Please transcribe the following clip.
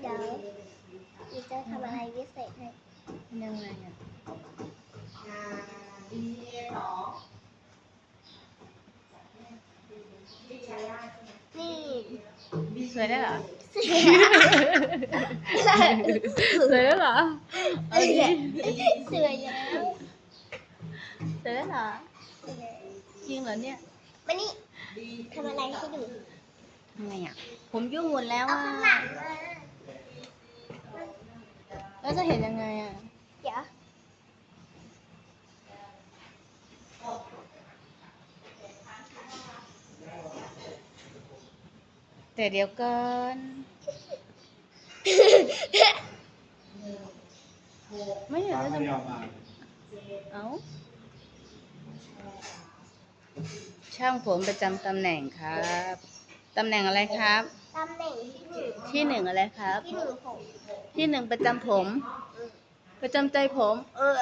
เดี๋ยวอีจะทำอะไรพิเศษให้ยังไงอะดีเอสองนี่สวยได้เหรอ เสยวยได้เหรอเอ้ยสวยแล้วสวยได้เหรอ จริงเหรอเนี่ยมานี่ทำอะไรให้ดู ทำไงอะ ผมยุ่งหมดแล้วเอาอะข้างหลังมาแล้วจะเห็นยังไงอะ เดี๋ยวแต่เดี๋ยวก่อนไม่เห็นฟ้าแล้วไม่จะยอมมาเอ้าช่างผมประจำตำแหน่งครับ ตำแหน่งอะไรครับ ตำแหน่งที่หนึ่งที่หนึ่งอะไรครับ ที่หนึ่งผมที่หนึ่งประจำผม ประจำใจผม เออ